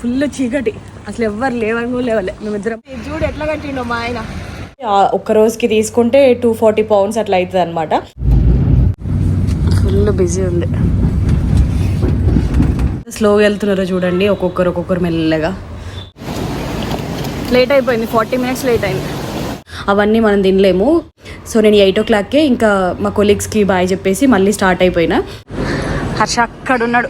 Full చీకటి. అసలు ఎవ్వరు లేవని లేవలే మేమిద్దరం. చూడు ఎట్లా కట్టిండో మా ఆయన. ఒక్క రోజుకి తీసుకుంటే టూ ఫార్టీ పౌండ్స్ అట్లా అవుతుంది అనమాట ఫుల్ బిజీ ఉంది స్లోగా వెళ్తున్నారో చూడండి ఒక్కొక్కరు ఒక్కొక్కరు మెల్లగా. లేట్ అయిపోయింది ఫార్టీ మినిట్స్ లేట్ అయింది. అవన్నీ మనం తినలేము. సో నేను ఎయిట్ ఓ క్లాక్కే ఇంకా మా కొలీగ్స్కి బాయ్ చెప్పేసి మళ్ళీ స్టార్ట్ అయిపోయినా. హర్ష అక్కడ ఉన్నాడు.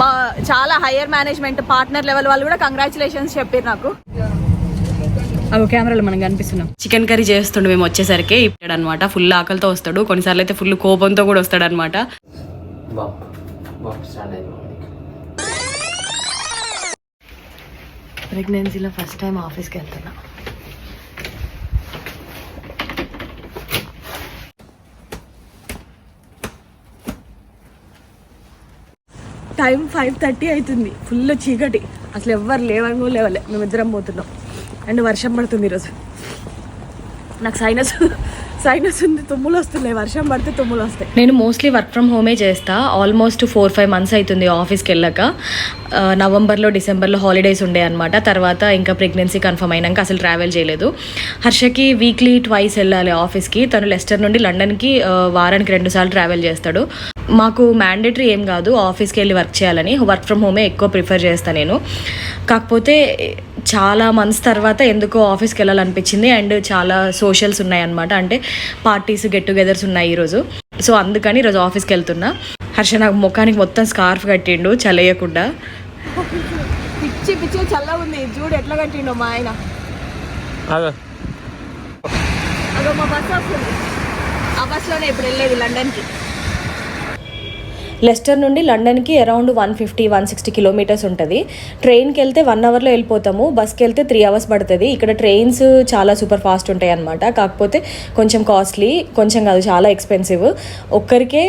మా చాలా హయ్యర్ మేనేజ్మెంట్ పార్ట్నర్ లెవెల్ వాళ్ళు కూడా కంగ్రాచులేషన్స్ చెప్పారు నాకు. అవి కెమెరాలో మనం కనిపిస్తున్నాం చికెన్ కర్రీ చేస్తుండే మేము వచ్చేసరికి. ఇప్పాడు అనమాట ఫుల్ ఆకలితో వస్తాడు. కొన్నిసార్లు అయితే ఫుల్ కోపంతో కూడా వస్తాడు అనమాట ప్రెగ్నెన్సీలో ఫస్ట్ టైం ఆఫీస్కి వెళ్తున్నా. టైం ఫైవ్ థర్టీ అవుతుంది. ఫుల్ చీకటి. అసలు ఎవ్వరు లేవను కూడా లేవలే. మేమిద్దరం పోతున్నాం. అండ్ వర్షం పడుతుంది ఈరోజు. నాకు సైనస్ సైనస్ ఉంది. తుమ్ములు వస్తున్నాయి. వర్షం పడితే తుమ్ములు వస్తాయి. నేను మోస్ట్లీ వర్క్ ఫ్రమ్ హోమే చేస్తా. ఆల్మోస్ట్ ఫోర్ ఫైవ్ మంత్స్ అవుతుంది ఆఫీస్కి వెళ్ళాక. నవంబర్లో డిసెంబర్లో హాలిడేస్ ఉండే అనమాట తర్వాత ఇంకా ప్రెగ్నెన్సీ కన్ఫర్మ్ అయినాక అసలు ట్రావెల్ చేయలేదు. హర్షకి వీక్లీ ట్వైస్ వెళ్ళాలి ఆఫీస్కి తను లెస్టర్ నుండి లండన్కి వారానికి రెండుసార్లు ట్రావెల్ చేస్తాడు. మాకు మ్యాండేటరీ ఏం కాదు ఆఫీస్కి వెళ్ళి వర్క్ చేయాలని. వర్క్ ఫ్రమ్ హోమే ఎక్కువ ప్రిఫర్ చేస్తాను నేను. కాకపోతే చాలా మంత్స్ తర్వాత ఎందుకో ఆఫీస్కి వెళ్ళాలనిపించింది. అండ్ చాలా సోషల్స్ ఉన్నాయన్నమాట. అంటే పార్టీస్ గెట్ టుగెదర్స్ ఉన్నాయి ఈరోజు. సో అందుకని ఈరోజు ఆఫీస్కి వెళ్తున్నా. హర్ష నాకు ముఖానికి మొత్తం స్కార్ఫ్ కట్టిండు చలేయకుండా. పిచ్చి పిచ్చి చల్ల ఉంది చూడు ఎట్లా కట్టిండు మా ఆయన. అదో. మా బస్ వస్తుంది. ఆ బస్లోనే ఇప్పుడు వెళ్ళేది లండన్కి లెస్టర్ నుండి లండన్కి around one fifty one sixty kilometres ఉంటుంది. ట్రైన్కి వెళ్తే వన్ అవర్లో వెళ్ళిపోతాము. బస్కి వెళ్తే త్రీ అవర్స్ పడుతుంది. ఇక్కడ ట్రైన్స్ చాలా సూపర్ ఫాస్ట్ ఉంటాయి అనమాట కాకపోతే కొంచెం కాస్ట్లీ కొంచెం కాదు చాలా ఎక్స్పెన్సివ్. ఒక్కరికే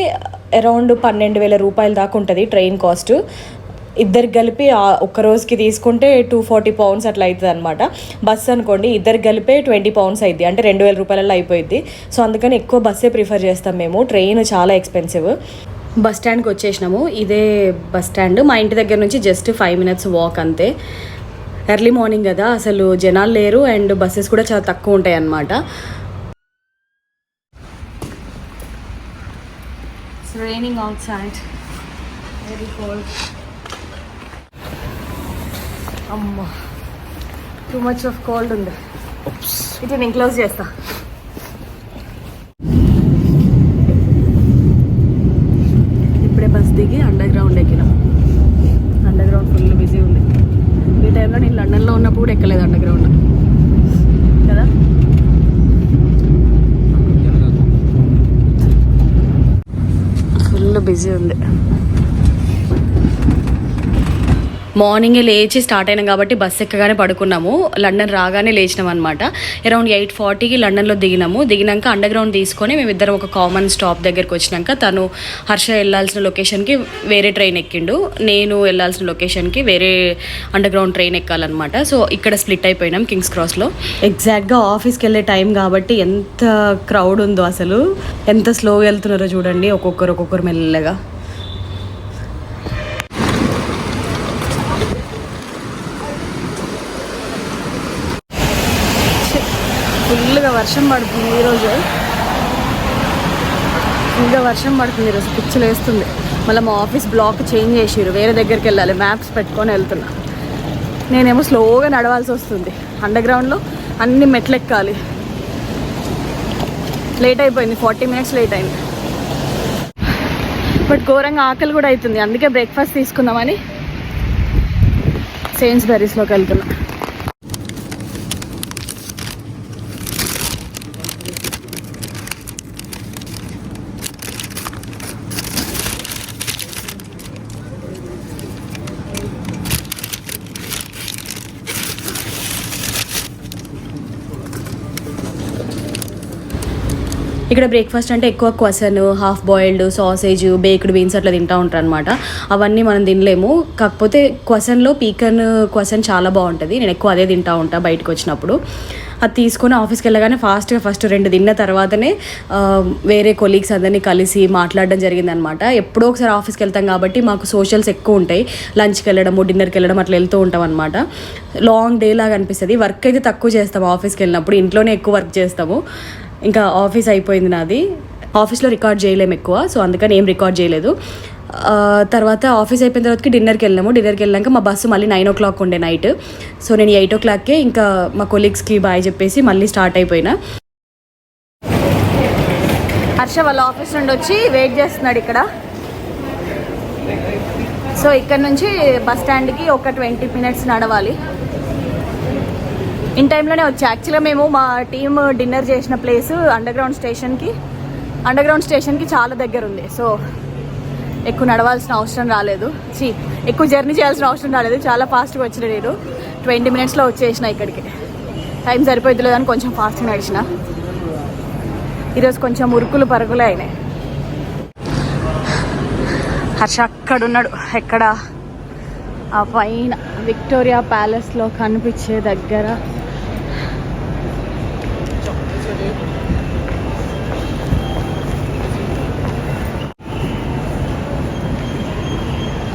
అరౌండ్ పన్నెండు వేల రూపాయల దాకా ఉంటుంది ట్రైన్ కాస్ట్. ఇద్దరు కలిపి ఒక్క రోజుకి తీసుకుంటే టూ ఫార్టీ పౌండ్స్ అట్లా అవుతుంది అనమాట బస్ అనుకోండి ఇద్దరు కలిపే ట్వంటీ పౌండ్స్ అయింది అంటే రెండు వేల రూపాయలలో అయిపోయింది సో అందుకని ఎక్కువ బస్సే ప్రిఫర్ చేస్తాం మేము. ట్రైన్ చాలా ఎక్స్పెన్సివ్. బస్ స్టాండ్కి వచ్చేసినాము. ఇదే బస్ స్టాండ్. మా ఇంటి దగ్గర నుంచి జస్ట్ ఫైవ్ మినిట్స్ వాక్ అంతే. ఎర్లీ మార్నింగ్ కదా అసలు జనాలు లేరు అండ్ బస్సెస్ కూడా చాలా తక్కువ ఉంటాయి అన్నమాట. Raining outside very cold అమ్మా టూ మచ్ ఆఫ్ కోల్డ్ ఉంది. ఇటు నేను క్లోజ్ చేస్తా ఇప్పుడే బస్ దిగి అండర్ గ్రౌండ్ ఎక్కినాం అండర్ గ్రౌండ్ ఫుల్ బిజీ ఉంది ఈ టైంలో నేను లండన్లో ఉన్నప్పుడు కూడా ఎక్కలేదు అండర్ గ్రౌండ్ కదా ఫుల్ బిజీ ఉంది మార్నింగే లేచి స్టార్ట్ అయినాం కాబట్టి బస్ ఎక్కగానే పడుకున్నాము. లండన్ రాగానే లేచినాం అనమాట అరౌండ్ ఎయిట్ ఫార్టీకి లండన్లో దిగినాము. దిగినాక అండర్ గ్రౌండ్ తీసుకొని మేమిద్దరం ఒక కామన్ స్టాప్ దగ్గరికి వచ్చినాక తను హర్ష వెళ్ళాల్సిన లొకేషన్కి వేరే ట్రైన్ ఎక్కిండు. నేను వెళ్ళాల్సిన లొకేషన్కి వేరే అండర్ గ్రౌండ్ ట్రైన్ ఎక్కాలన్నమాట. సో ఇక్కడ స్ప్లిట్ అయిపోయినాం కింగ్స్ క్రాస్లో ఎగ్జాక్ట్గా ఆఫీస్కి వెళ్ళే టైం కాబట్టి ఎంత క్రౌడ్ ఉందో అసలు. ఎంత స్లోగా వెళ్తున్నారో చూడండి ఒక్కొక్కరు ఒక్కొక్కరు మెల్లగా. ఫుల్గా వర్షం పడుతుంది ఈరోజు. ఫుల్గా వర్షం పడుతుంది ఈరోజు. పిచ్చలు వేస్తుంది. మళ్ళీ మా ఆఫీస్ బ్లాక్ చేంజ్ చేసిరు వేరే దగ్గరికి వెళ్ళాలి. మ్యాప్స్ పెట్టుకొని వెళ్తున్నా. నేనేమో స్లోగా నడవాల్సి వస్తుంది. అండర్ గ్రౌండ్లో అన్ని మెట్లు ఎక్కాలి లేట్ అయిపోయింది. ఫార్టీ మినిట్స్ లేట్ అయింది. బట్ ఘోరంగా ఆకలి కూడా అవుతుంది. అందుకే బ్రేక్ఫాస్ట్ తీసుకుందామని సెయిన్స్ బెరీస్లోకి వెళ్తున్నా. ఇక్కడ బ్రేక్ఫాస్ట్ అంటే ఎక్కువ croissant half boiled sausage baked beans అట్లా తింటూ ఉంటారు అనమాట అవన్నీ మనం తినలేము. కాకపోతే క్వసన్లో పీకన్ క్వసన్ చాలా బాగుంటుంది. నేను ఎక్కువ అదే తింటా ఉంటా బయటకు వచ్చినప్పుడు. అది తీసుకొని ఆఫీస్కి వెళ్ళగానే ఫాస్ట్గా ఫస్ట్ రెండు తిన్న తర్వాతనే వేరే కొలీగ్స్ అందరినీ కలిసి మాట్లాడడం జరిగిందనమాట ఎప్పుడో ఒకసారి ఆఫీస్కి వెళ్తాం కాబట్టి మాకు సోషల్స్ ఎక్కువ ఉంటాయి. లంచ్కి వెళ్ళడము డిన్నర్కి వెళ్ళడం అట్లా వెళ్తూ ఉంటాం అనమాట లాంగ్ డే లాగా అనిపిస్తుంది. వర్క్ అయితే తక్కువ చేస్తాము ఆఫీస్కి వెళ్ళినప్పుడు. ఇంట్లోనే ఎక్కువ వర్క్ చేస్తాము. ఇంకా ఆఫీస్ అయిపోయింది నాది. ఆఫీస్లో రికార్డ్ చేయలేము ఎక్కువ సో అందుకని ఏం రికార్డ్ చేయలేదు. తర్వాత ఆఫీస్ అయిపోయిన తర్వాతకి డిన్నర్కి వెళ్ళాము. డిన్నర్కి వెళ్ళాక మా బస్సు మళ్ళీ నైన్ ఓ క్లాక్ ఉండే నైట్. సో నేను ఎయిట్ ఓ క్లాక్కే ఇంకా మా కొలీగ్స్కి బాయ్ చెప్పేసి మళ్ళీ స్టార్ట్ అయిపోయినా. హర్ష వాళ్ళ ఆఫీస్ నుండి వచ్చి వెయిట్ చేస్తున్నాడు ఇక్కడ. సో ఇక్కడ నుంచి బస్ స్టాండ్కి ఒక ట్వంటీ మినిట్స్ నడవాలి. ఇన్ టైంలోనే వచ్చి. యాక్చువల్గా మేము మా టీమ్ డిన్నర్ చేసిన ప్లేస్ అండర్ గ్రౌండ్ స్టేషన్కి అండర్ గ్రౌండ్ స్టేషన్కి చాలా దగ్గర ఉంది. సో ఎక్కువ నడవాల్సిన అవసరం రాలేదు. చీ ఎక్కువ జర్నీ చేయాల్సిన అవసరం రాలేదు. చాలా ఫాస్ట్గా వచ్చిన నేను. ట్వంటీ మినిట్స్లో వచ్చేసిన ఇక్కడికి. టైం సరిపోయింది లేదని కొంచెం ఫాస్ట్గా నడిచిన. ఈరోజు కొంచెం ఉరుకులు పరుగులే అయినాయి. హర్ష అక్కడున్నాడు. ఎక్కడ? ఆ పైన. విక్టోరియా ప్యాలెస్లో కనిపించే దగ్గర.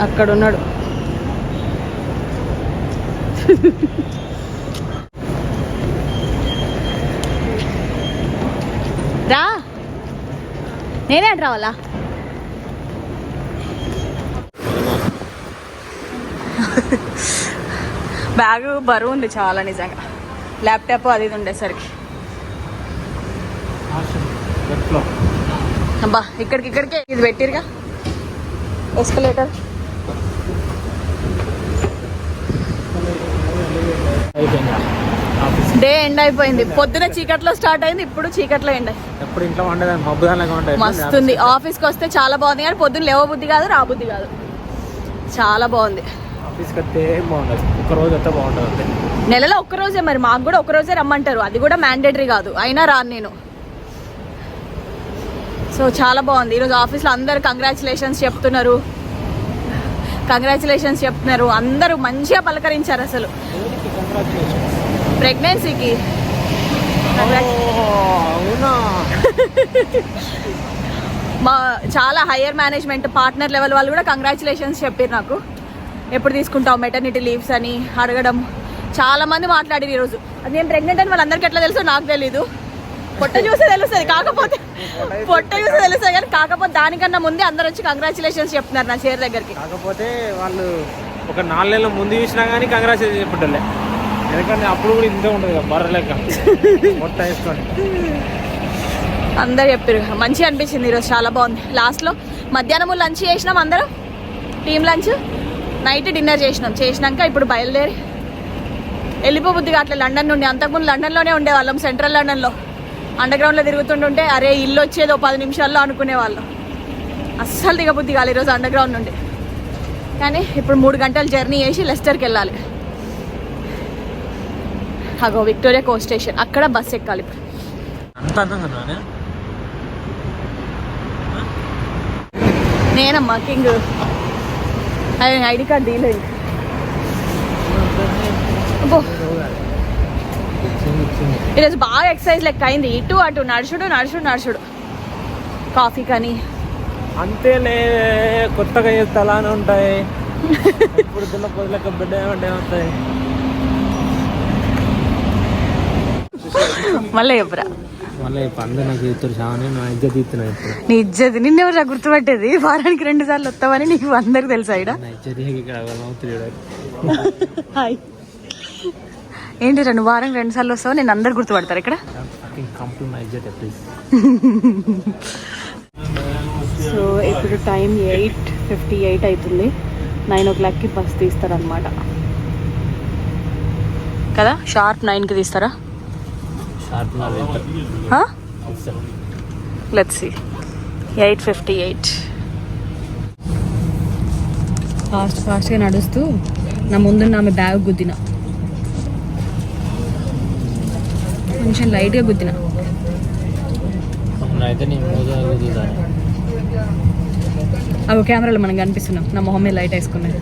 అక్కడ ఉన్నాడు రా. నేనే అంట రావాలా? బ్యాగ్ బరువు ఉంది చాలా నిజంగా. ల్యాప్టాప్ అది ఇది ఉండేసరికి. అబ్బా ఇక్కడికి ఇక్కడికే ఇది పెట్టిరుగా? ఎస్కలేటర్ డే ఎండ్ అయిపోయింది. పొద్దున చీకట్లో స్టార్ట్ అయింది ఇప్పుడు చీకట్లో ఎండ్ ఎప్పుడు ఇంట్లో వండేదాన్ని మబ్బు దానిలాగా ఉంటాయి మస్తుంది ఆఫీస్కి వస్తే చాలా బాగుంది కానీ పొద్దున్న లేవ బుద్ధి కాదు రా బుద్ధి కాదు. చాలా బాగుంది. ఆఫీస్కి వస్తే ఏం బాగుండదు. ఒక రోజు వస్తే బాగుంటుంది అంతే. నెలలో ఒక్క రోజే మరి మాకు కూడా ఒక్క రోజే రమ్మంటారు. అది కూడా మ్యాండేటరీ కాదు. అయినా రాను నేను. సో చాలా బాగుంది. ఈరోజు ఆఫీస్లో అందరు కంగ్రాచులేషన్స్ చెప్తున్నారు. కంగ్రాచులేషన్స్ చెప్తున్నారు. అందరూ మంచిగా పలకరించారు అసలు. ప్రెగ్నెన్సీకి. మా చాలా హయ్యర్ మేనేజ్మెంట్ పార్ట్నర్ లెవెల్ వాళ్ళు కూడా కంగ్రాచులేషన్స్ చెప్పారు నాకు. ఎప్పుడు తీసుకుంటావు మెటర్నిటీ లీవ్స్ అని అడగడం. చాలా మంది మాట్లాడారు ఈరోజు. అది నేను ప్రెగ్నెంట్ అని వాళ్ళందరికీ ఎట్లా తెలుసో నాకు తెలీదు. పొట్ట చూస్తే తెలుస్తుంది కాకపోతే పొట్ట చూస్తే తెలుస్తుంది కానీ కాకపోతే దానికన్నా ముందే అందరు వచ్చి కంగ్రాచులేషన్స్ చెప్తున్నారు నా చైర్ దగ్గరికి. కాకపోతే వాళ్ళు ఒక నాలుగు నెలల ముందు చూసినా కానీ కంగ్రాచులేషన్ చెప్పటలే. ఎందుకంటే అప్పుడు కూడా ఇంతే ఉంటుంది కదా బర్ర లెక్క. మొట్ట వేసుకోండి అందరు చెప్పారు మంచిగా అనిపించింది ఈరోజు చాలా బాగుంది. లాస్ట్లో మధ్యాహ్నం లంచ్ చేసినాం అందరం? Team lunch? నైట్ డిన్నర్ చేసినాం. చేసినాక ఇప్పుడు బయలుదేరి వెళ్ళిపోబుద్దిగా అట్లా లండన్ నుండి అంతకుముందు లండన్లోనే ఉండేవాళ్ళం సెంట్రల్ లండన్లో అండర్ గ్రౌండ్లో తిరుగుతుంటుంటే అరే ఇల్లు వచ్చేదో పది నిమిషాల్లో అనుకునే వాళ్ళం. అస్సలు దిగబుద్ధి కాదు ఈరోజు అండర్ గ్రౌండ్ నుండి. కానీ ఇప్పుడు మూడు గంటలు జర్నీ చేసి లెస్టర్కి వెళ్ళాలి. అగో విక్టోరియా కో స్టేషన్. అక్కడ బస్ ఎక్కాలి? నేనమ్మా కింగ్. ఐడి కార్డ్ తీయలేదు ఈరోజు బాగా ఎక్సర్సైజ్ లెక్క అయింది. ఇటు అటు నడుచుడు నడుచుడు నడుచుడు. కాఫీ కానీ. అంతేలే కొత్తగా చేస్తే అలానే ఉంటాయి. ఇప్పుడు దున్న పొద్దులక బిడ్డ ఏమంటే ఉంటాయి మళ్ళీ చెప్పరా మళ్ళీ అందరూ నాకు చెప్తారు చాలా నా ఇజ్జత్ తీస్తున్నా ఇప్పుడు. నీ ఇజ్జత్ నిన్నెవరు గుర్తుపట్టేది? వారానికి రెండు సార్లు వస్తావని నీకు అందరికి తెలుసా ఇక్కడ హాయ్. ఏంటి రెండు వారానికి రెండు సార్లు వస్తావు నేను అందరు గుర్తుపడతారు ఇక్కడ? సో ఇప్పుడు టైం ఎయిట్ ఫిఫ్టీ ఎయిట్ అవుతుంది నైన్ ఓ క్లాక్కి బస్ తీస్తారనమాట కదా? షార్ప్ నైన్కి తీస్తారా? Let's see eight fifty eight fast ఫాస్ట్గా నడుస్తూ నా ముందున్న ఆమె బ్యాగ్ గుద్దిన. కొంచెం లైట్గా గుద్దిన. అవి కెమెరాలో మనం కనిపిస్తున్నాం నా మొహం మీద లైట్ వేసుకున్నాయి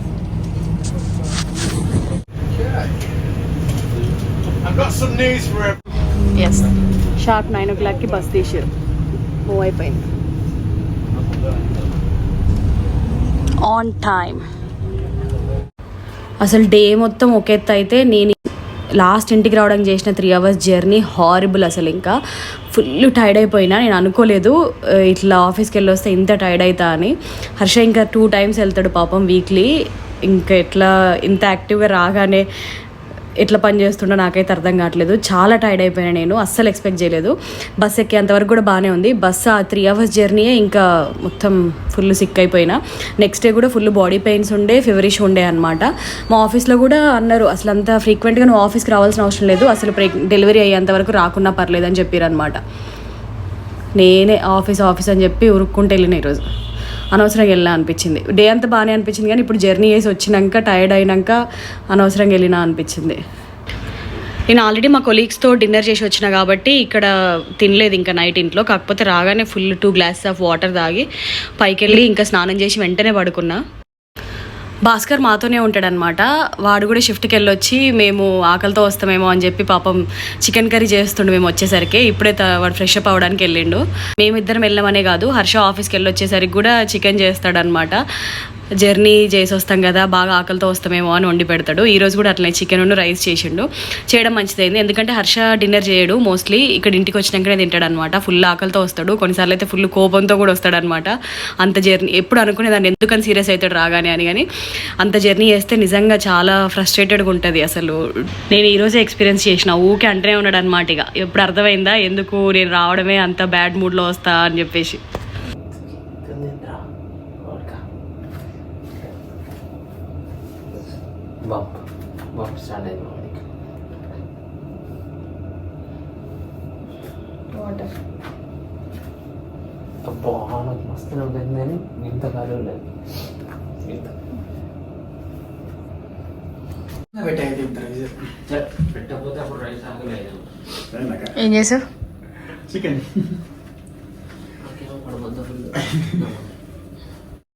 I've got some news for everyone. Yes sharp nine o'clock bus తీసారు మూవ్ అయిపోయింది. ఆన్ టైం అసలు డే మొత్తం ఒక ఎత్తు అయితే నేను లాస్ట్ ఇంటికి రావడానికి చేసిన త్రీ అవర్స్ జర్నీ హారిబుల్ అసలు ఇంకా. ఫుల్ టైర్డ్ అయిపోయినా నేను అనుకోలేదు ఇట్లా ఆఫీస్కి వెళ్ళి వస్తే ఇంత టైర్డ్ అవుతా అని. హర్ష ఇంకా టూ టైమ్స్ వెళ్తాడు పాపం వీక్లీ ఇంకా ఎట్లా ఇంత యాక్టివ్గా రాగానే ఎట్లా పని చేస్తుండో నాకైతే అర్థం కావట్లేదు. చాలా టైర్డ్ అయిపోయాను నేను అస్సలు ఎక్స్పెక్ట్ చేయలేదు. బస్ ఎక్కేంతవరకు కూడా బాగానే ఉంది. బస్ ఆ త్రీ అవర్స్ జర్నీయే ఇంకా మొత్తం ఫుల్ సిక్ అయిపోయినా. నెక్స్ట్ డే కూడా ఫుల్ బాడీ పెయిన్స్ ఉండే ఫీవరిష్ ఉండే అనమాట మా ఆఫీస్లో కూడా అన్నారు అసలు అంత ఫ్రీక్వెంట్గా నువ్వు ఆఫీస్కి రావాల్సిన అవసరం లేదు. అసలు ప్రెగ్ డెలివరీ అయ్యేంత వరకు రాకున్నా పర్లేదు అని చెప్పారు అనమాట నేనే ఆఫీస్ ఆఫీస్ అని చెప్పి ఉరుక్కుంటూ వెళ్ళిన ఈరోజు. అనవసరంగా వెళ్ళినా అనిపించింది. డే అంతా బాగానే అనిపించింది కానీ ఇప్పుడు జర్నీ చేసి వచ్చినాక టైర్డ్ అయినాక అనవసరంగా వెళ్ళినా అనిపించింది. నేను ఆల్రెడీ మా కొలీగ్స్తో డిన్నర్ చేసి వచ్చిన కాబట్టి ఇక్కడ తినలేదు ఇంకా నైట్ ఇంట్లో. కాకపోతే రాగానే full two glasses of water తాగి పైకి వెళ్ళి ఇంకా స్నానం చేసి వెంటనే పడుకున్నా. భాస్కర్ మాతోనే ఉంటాడనమాట. వాడు కూడా షిఫ్ట్కి వెళ్ళొచ్చి మేము ఆకలితో వస్తామేమో అని చెప్పి పాపం చికెన్ కర్రీ చేస్తుండు మేము వచ్చేసరికి. ఇప్పుడే వాడు ఫ్రెష్ అప్ అవ్వడానికి వెళ్ళిండు. మేమిద్దరం వెళ్ళమనే కాదు హర్ష ఆఫీస్కి వెళ్ళి వచ్చేసరికి కూడా చికెన్ చేస్తాడనమాట. జర్నీ చేసి వస్తాం కదా బాగా ఆకలితో వస్తామేమో అని వండి పెడతాడు. ఈ రోజు కూడా అట్లనే చికెన్ రైస్ చేసిండు. చేయడం మంచిదైంది. ఎందుకంటే హర్ష డిన్నర్ చేయడు. మోస్ట్లీ ఇక్కడ ఇంటికి వచ్చినాకనే తింటాడు అనమాట ఫుల్ ఆకలితో వస్తాడు. కొన్నిసార్లు అయితే ఫుల్ కోపంతో కూడా వస్తాడనమాట అంత జర్నీ ఎప్పుడు అనుకునేదాన్ని ఎందుకని సీరియస్ అవుతాడు రాగానే అని కానీ అంత జర్నీ చేస్తే నిజంగా చాలా ఫ్రస్ట్రేటెడ్గా ఉంటుంది అసలు. నేను ఈరోజే ఎక్స్పీరియన్స్ చేసిన. ఊకే అంటేనే ఉన్నాడు అనమాట ఇక. ఎప్పుడు అర్థమైందా? ఎందుకు నేను రావడమే అంత బ్యాడ్ మూడ్లో వస్తా అని చెప్పేసి. అబ్బా నాకు మస్తు ఉంటుంది కానీ ఇంత కాదు లేదు. ఇంత. సరే, పెట్టకపోతే అప్పుడు రైస్ ఆగలేదు ఏం చేసావు? ఫుల్